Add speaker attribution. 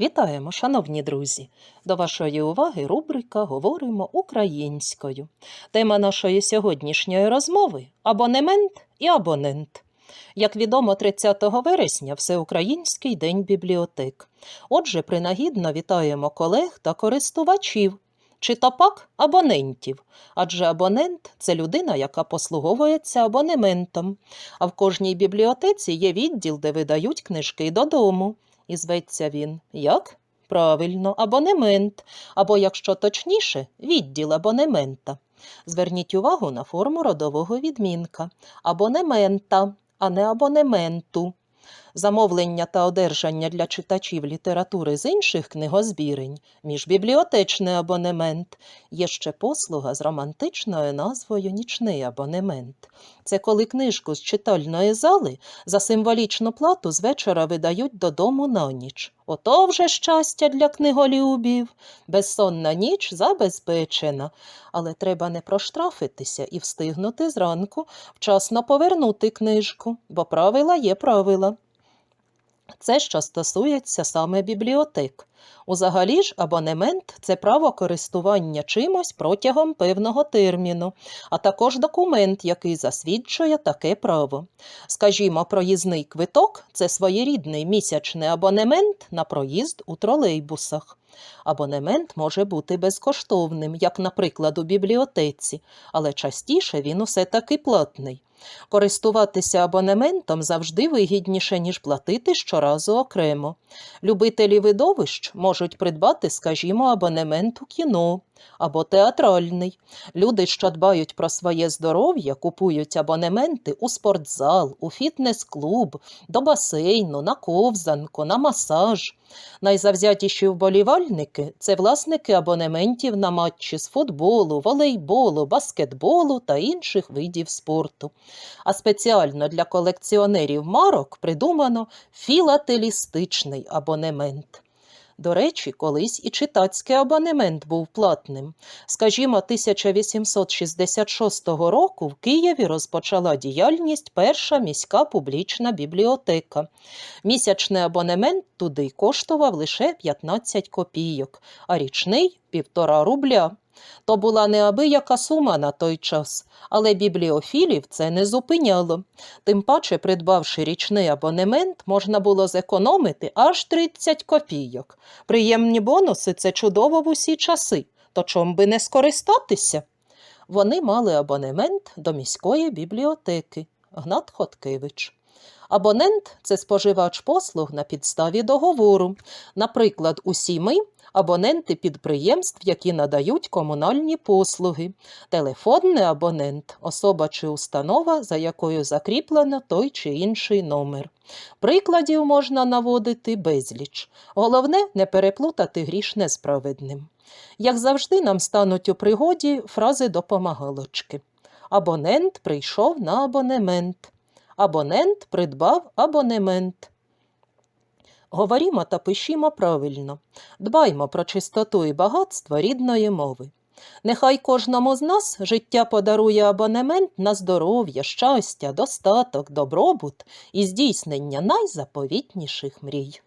Speaker 1: Вітаємо, шановні друзі! До вашої уваги рубрика Говоримо українською. Тема нашої сьогоднішньої розмови абонемент і абонент. Як відомо, 30 вересня Всеукраїнський день бібліотек. Отже, принагідно вітаємо колег та користувачів, чи то пак абонентів. Адже абонент це людина, яка послуговується абонементом. А в кожній бібліотеці є відділ, де видають книжки додому. І зветься він як? Правильно, абонемент, або, якщо точніше, відділ абонемента. Зверніть увагу на форму родового відмінка абонемента, а не абонементу. Замовлення та одержання для читачів літератури з інших книгозбірень, міжбібліотечний абонемент, є ще послуга з романтичною назвою Нічний абонемент. Це коли книжку з читальної зали за символічну плату з вечора видають додому на ніч. Ото вже щастя для книголюбів. Безсонна ніч забезпечена. Але треба не проштрафитися і встигнути зранку вчасно повернути книжку, бо правила є правила. Це що стосується саме бібліотек. Узагалі ж абонемент це право користування чимось протягом певного терміну, а також документ, який засвідчує таке право. Скажімо, проїзний квиток це своєрідний місячний абонемент на проїзд у тролейбусах. Абонемент може бути безкоштовним, як, наприклад, у бібліотеці, але частіше він усе таки платний. Користуватися абонементом завжди вигідніше, ніж платити щоразу окремо. Любителі видовищ можуть придбати, скажімо, абонемент у кіно або театральний. Люди, що дбають про своє здоров'я, купують абонементи у спортзал, у фітнес-клуб, до басейну, на ковзанку, на масаж. Найзавзятіші вболівальники це власники абонементів на матчі з футболу, волейболу, баскетболу та інших видів спорту. А спеціально для колекціонерів марок придумано філателістичний абонемент. До речі, колись і читацький абонемент був платним. Скажімо, 1866 року в Києві розпочала діяльність перша міська публічна бібліотека. Місячний абонемент туди коштував лише 15 копійок, а річний півтора рубля. То була неабияка сума на той час, але бібліофілів це не зупиняло. Тим паче, придбавши річний абонемент, можна було зекономити аж 30 копійок. Приємні бонуси це чудово в усі часи, то чом би не скористатися? Вони мали абонемент до міської бібліотеки Гнат Хоткевич. Абонент це споживач послуг на підставі договору. Наприклад, усі ми абоненти підприємств, які надають комунальні послуги, телефонний абонент, особа чи установа, за якою закріплено той чи інший номер. Прикладів можна наводити безліч. Головне не переплутати грішне з праведним. Як завжди, нам стануть у пригоді фрази допомагалочки. Абонент прийшов на абонемент. Абонент придбав абонемент. Говорімо та пишімо правильно, дбаймо про чистоту і багатство рідної мови. Нехай кожному з нас життя подарує абонемент на здоров'я, щастя, достаток, добробут і здійснення найзаповітніших мрій.